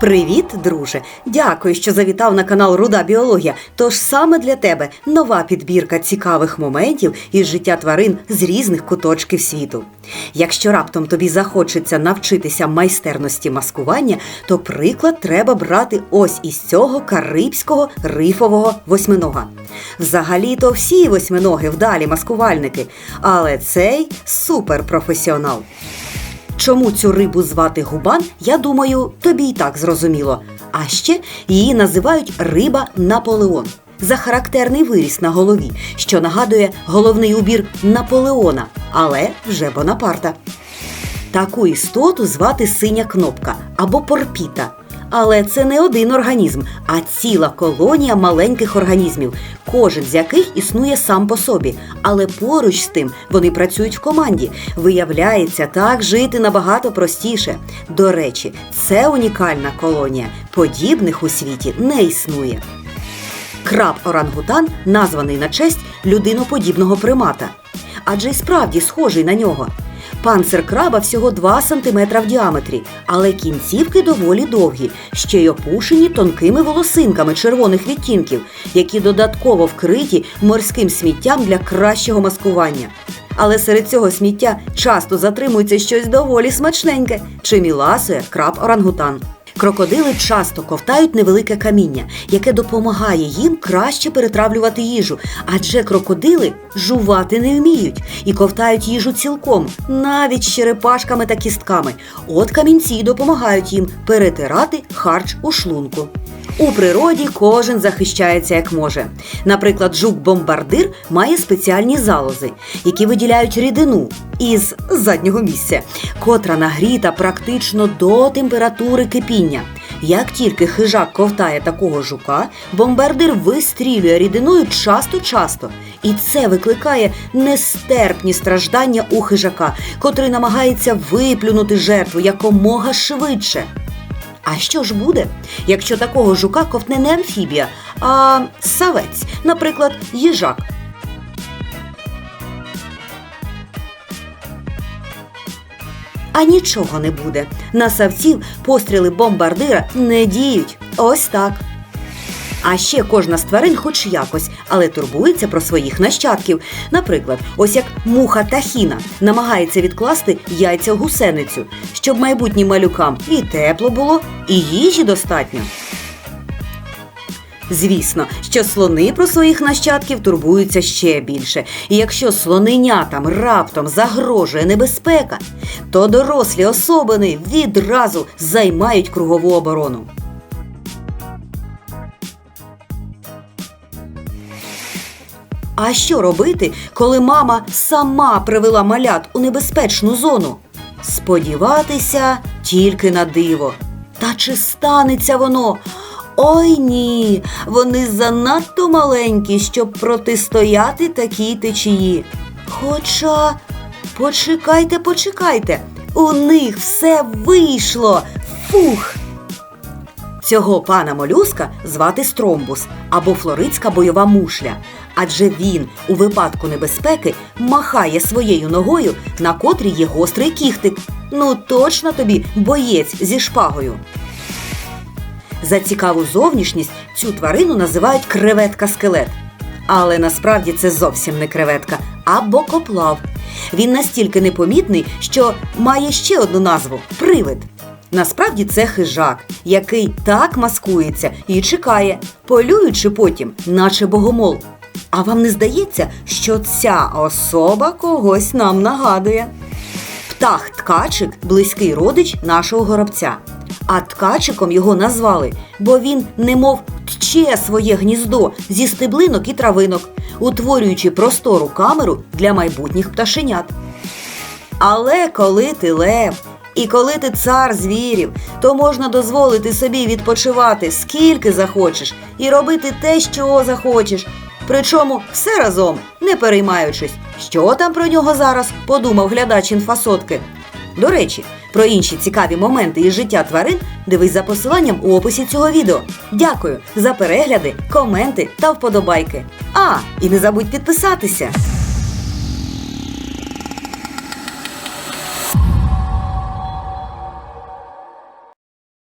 Привіт, друже! Дякую, що завітав на канал Руда Біологія. Тож саме для тебе нова підбірка цікавих моментів із життя тварин з різних куточків світу. Якщо раптом тобі захочеться навчитися майстерності маскування, то приклад треба брати ось із цього карибського рифового восьминога. Взагалі-то всі восьминоги вдалі маскувальники, але цей суперпрофесіонал. Чому цю рибу звати губан, я думаю, тобі й так зрозуміло. А ще її називають риба Наполеон за характерний виріс на голові, що нагадує головний убір Наполеона, але вже Бонапарта. Таку істоту звати синя кнопка або порпіта. Але це не один організм, а ціла колонія маленьких організмів, кожен з яких існує сам по собі. Але поруч з тим вони працюють в команді. Виявляється, так жити набагато простіше. До речі, це унікальна колонія. Подібних у світі не існує. Краб орангутан названий на честь людиноподібного примата, адже й справді схожий на нього. Панцир краба всього 2 см в діаметрі, але кінцівки доволі довгі, ще й опушені тонкими волосинками червоних відтінків, які додатково вкриті морським сміттям для кращого маскування. Але серед цього сміття часто затримується щось доволі смачненьке, чим і ласує краб орангутан. Крокодили часто ковтають невелике каміння, яке допомагає їм краще перетравлювати їжу, адже крокодили жувати не вміють і ковтають їжу цілком, навіть з черепашками та кістками. От камінці допомагають їм перетирати харч у шлунку. У природі кожен захищається як може. Наприклад, жук-бомбардир має спеціальні залози, які виділяють рідину із заднього місця, котра нагріта практично до температури кипіння. Як тільки хижак ковтає такого жука, бомбардир вистрілює рідиною часто-часто. І це викликає нестерпні страждання у хижака, котрий намагається виплюнути жертву якомога швидше. А що ж буде, якщо такого жука ковтне не амфібія, а савець, наприклад, їжак? А нічого не буде. На савців постріли бомбардира не діють. Ось так. А ще кожна з тварин хоч якось, але турбується про своїх нащадків. Наприклад, ось як муха тахіна намагається відкласти яйця в гусеницю, щоб майбутнім малюкам і тепло було, і їжі достатньо. Звісно, що слони про своїх нащадків турбуються ще більше. І якщо слоненятам раптом загрожує небезпека, то дорослі особини відразу займають кругову оборону. А що робити, коли мама сама привела малят у небезпечну зону? Сподіватися тільки на диво. Та чи станеться воно? Ой ні, вони занадто маленькі, щоб протистояти такій течії. Хоча, почекайте, почекайте, у них все вийшло. Фух! Цього пана молюска звати Стромбус або флоридська бойова мушля, адже він у випадку небезпеки махає своєю ногою, на котрій є гострий кіхтик. Ну точно тобі боєць зі шпагою. За цікаву зовнішність цю тварину називають креветка-скелет. Але насправді це зовсім не креветка, а бокоплав. Він настільки непомітний, що має ще одну назву привид. Насправді це хижак, який так маскується і чекає, полюючи потім, наче богомол. А вам не здається, що ця особа когось нам нагадує? Птах ткачик близький родич нашого горобця. А ткачиком його назвали, бо він немов тче своє гніздо зі стеблинок і травинок, утворюючи простору камеру для майбутніх пташенят. Але коли ти лев і коли ти цар звірів, то можна дозволити собі відпочивати скільки захочеш і робити те, що захочеш. Причому все разом, не переймаючись, що там про нього зараз подумав глядач інфасотки. До речі, про інші цікаві моменти із життя тварин дивись за посиланням у описі цього відео. Дякую за перегляди, коменти та вподобайки. А, і не забудь підписатися.